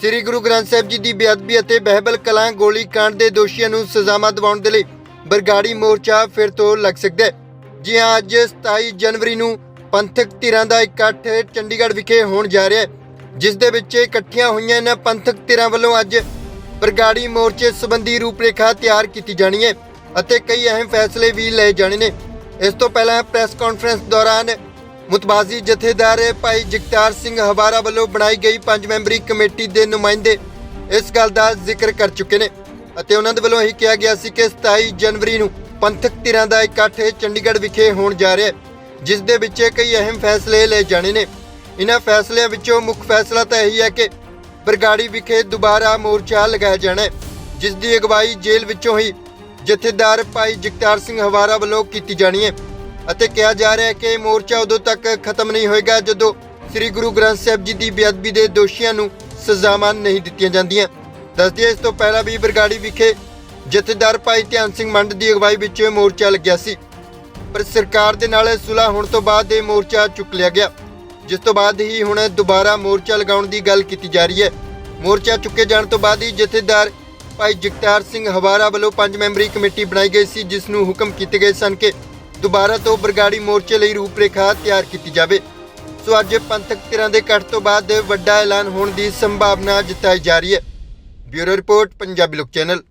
ਸ੍ਰੀ ਗੁਰੂ ਗ੍ਰੰਥ ਸਾਹਿਬ ਜੀ ਦੀ ਬੇਅਦਬੀ ਅਤੇ ਬਹਿਬਲ ਕਲਾਂ ਗੋਲੀ ਕਾਂਡ ਦੇ ਦੋਸ਼ੀਆਂ ਨੂੰ ਸਜ਼ਾਵਾਂ ਦਿਵਾਉਣ ਦੇ ਲਈ ਬਰਗਾੜੀ ਮੋਰਚਾ ਫਿਰ ਤੋਂ ਲੱਗ ਸਕਦਾ ਹੈ। ਜੀ ਹਾਂ, ਅੱਜ 27 ਜਨਵਰੀ ਨੂੰ ਪੰਥਕ ਧਿਰਾਂ ਦਾ ਇਕੱਠ ਚੰਡੀਗੜ੍ਹ ਵਿਖੇ ਹੋਣ ਜਾ ਰਿਹਾ ਹੈ, ਜਿਸ ਦੇ ਵਿੱਚ ਇਕੱਠੀਆਂ ਹੋਈਆਂ ਇਹਨਾਂ ਪੰਥਕ ਧਿਰਾਂ ਵੱਲੋਂ ਅੱਜ ਬਰਗਾੜੀ ਮੋਰਚੇ ਸੰਬੰਧੀ ਰੂਪਰੇਖਾ ਤਿਆਰ ਕੀਤੀ ਜਾਣੀ ਹੈ ਅਤੇ ਕਈ ਅਹਿਮ ਫੈਸਲੇ ਵੀ ਲਏ ਜਾਣੇ ਨੇ। ਇਸ ਤੋਂ ਪਹਿਲਾਂ ਪ੍ਰੈਸ ਕਾਨਫਰੰਸ ਦੌਰਾਨ ਮੁਤਬਾਜ਼ੀ ਜਥੇਦਾਰ ਭਾਈ ਜਗਤਾਰ ਸਿੰਘ ਹਵਾਰਾ ਵੱਲੋਂ ਬਣਾਈ ਗਈ ਪੰਜ ਮੈਂਬਰੀ ਕਮੇਟੀ ਦੇ ਨੁਮਾਇੰਦੇ ਇਸ ਗੱਲ ਦਾ ਜ਼ਿਕਰ ਕਰ ਚੁੱਕੇ ਨੇ ਅਤੇ ਉਹਨਾਂ ਦੇ ਵੱਲੋਂ ਇਹ ਕਿਹਾ ਗਿਆ ਸੀ ਕਿ 27 ਜਨਵਰੀ ਨੂੰ ਪੰਥਕ ਧਿਰਾਂ ਦਾ ਇਕੱਠ ਚੰਡੀਗੜ੍ਹ ਵਿਖੇ ਹੋਣ ਜਾ ਰਿਹਾ ਹੈ, ਜਿਸ ਦੇ ਵਿੱਚ ਕਈ ਅਹਿਮ ਫੈਸਲੇ ਲਏ ਜਾਣੇ ਨੇ। ਇਹਨਾਂ ਫੈਸਲਿਆਂ ਵਿੱਚੋਂ ਮੁੱਖ ਫੈਸਲਾ ਤਾਂ ਇਹੀ ਹੈ ਕਿ ਬਰਗਾੜੀ ਵਿਖੇ ਦੁਬਾਰਾ ਮੋਰਚਾ ਲਗਾਇਆ ਜਾਣਾ ਹੈ, ਜਿਸ ਦੀ ਅਗਵਾਈ ਜੇਲ੍ਹ ਵਿੱਚੋਂ ਹੀ ਜਥੇਦਾਰ ਭਾਈ ਜਗਤਾਰ ਸਿੰਘ ਹਵਾਰਾ ਵੱਲੋਂ ਕੀਤੀ ਜਾਣੀ ਹੈ। ਅਤੇ ਕਿਹਾ ਜਾ ਰਿਹਾ ਹੈ ਕਿ ਮੋਰਚਾ ਉਦੋਂ ਤੱਕ ਖਤਮ ਨਹੀਂ ਹੋਏਗਾ ਜਦੋਂ ਸ੍ਰੀ ਗੁਰੂ ਗ੍ਰੰਥ ਸਾਹਿਬ ਜੀ ਦੀ ਬੇਅਦਬੀ ਦੇ ਦੋਸ਼ੀਆਂ ਨੂੰ ਸਜ਼ਾਵਾਂ ਨਹੀਂ ਦਿੱਤੀਆਂ ਜਾਂਦੀਆਂ। ਦੱਸਦੀ ਇਸ ਤੋਂ ਪਹਿਲਾਂ ਵੀ ਬਰਗਾੜੀ ਵਿਖੇ ਜਥੇਦਾਰ ਭਾਈ ਧਿਆਨ ਸਿੰਘ ਮੰਡ ਦੀ ਅਗਵਾਈ ਵਿੱਚ ਮੋਰਚਾ ਲੱਗਿਆ ਸੀ। ਪਰ ਸਰਕਾਰ ਦੇ ਨਾਲ ਸੁਲ੍ਹਾ ਹੋਣ ਤੋਂ ਬਾਅਦ ਇਹ ਮੋਰਚਾ ਚੁੱਕ ਲਿਆ ਗਿਆ। ਜਿਸ ਤੋਂ ਬਾਅਦ ਹੀ ਹੁਣ ਦੁਬਾਰਾ ਮੋਰਚਾ ਲਗਾਉਣ ਦੀ ਗੱਲ ਕੀਤੀ ਜਾ ਰਹੀ ਹੈ। ਮੋਰਚਾ ਚੁੱਕੇ ਜਾਣ ਤੋਂ ਬਾਅਦ ਹੀ ਜਥੇਦਾਰ ਭਾਈ ਜਗਤਾਰ ਸਿੰਘ ਹਵਾਰਾ ਵੱਲੋਂ ਪੰਜ ਮੈਂਬਰੀ ਕਮੇਟੀ ਬਣਾਈ ਗਈ ਸੀ, ਜਿਸ ਨੂੰ ਹੁਕਮ ਕੀਤੇ ਗਏ ਸਨ ਕਿ ਦੁਬਾਰਾ ਤੋਂ ਬਰਗਾੜੀ ਮੋਰਚੇ ਲਈ ਰੂਪਰੇਖਾ ਤਿਆਰ ਕੀਤੀ ਜਾਵੇ। ਸੋ ਅੱਜ ਪੰਥਕ ਧਿਰਾਂ ਦੇ ਇਕੱਠ ਤੋਂ ਬਾਅਦ ਵੱਡਾ ਐਲਾਨ ਹੋਣ ਦੀ ਸੰਭਾਵਨਾ ਜਤਾਈ ਜਾ ਰਹੀ ਹੈ। ਬਿਊਰੋ ਰਿਪੋਰਟ, ਪੰਜਾਬੀ ਲੋਕ ਚੈਨਲ।